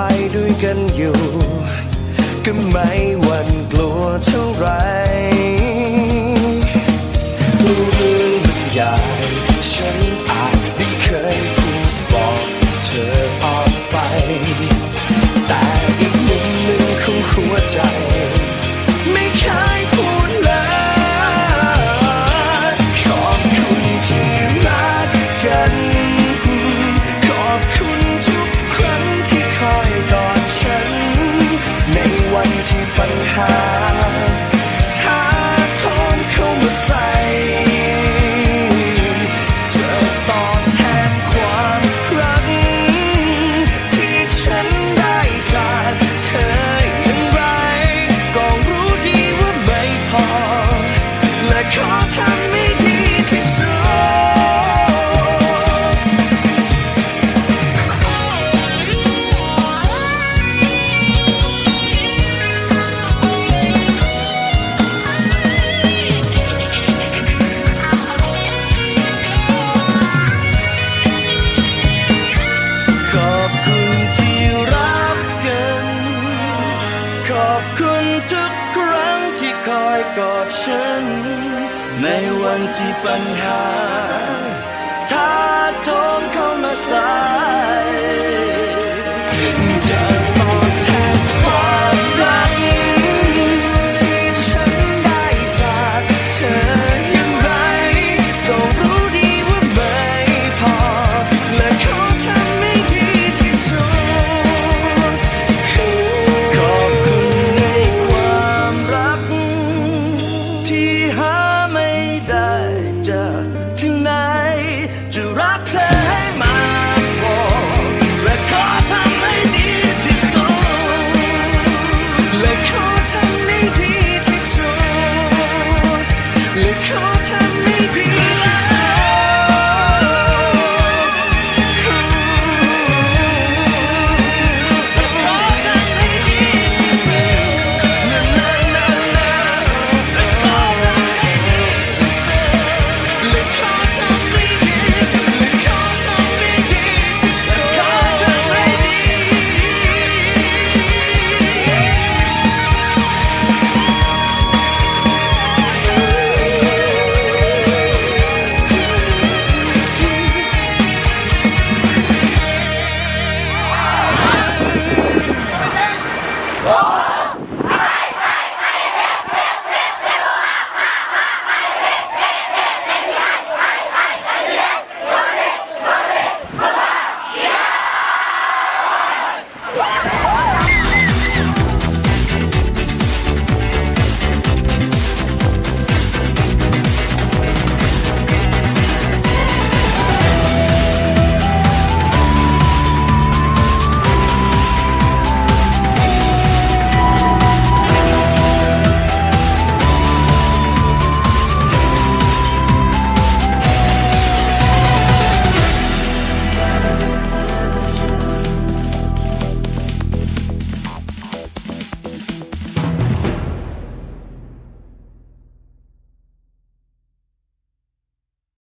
ไปด้วยกันอยู่ ก็ไม่หวั่นกลัวเท่าไร 你 คอยกอดฉัน ในวันที่ปัญหา ถ้าโทมเข้ามาใส่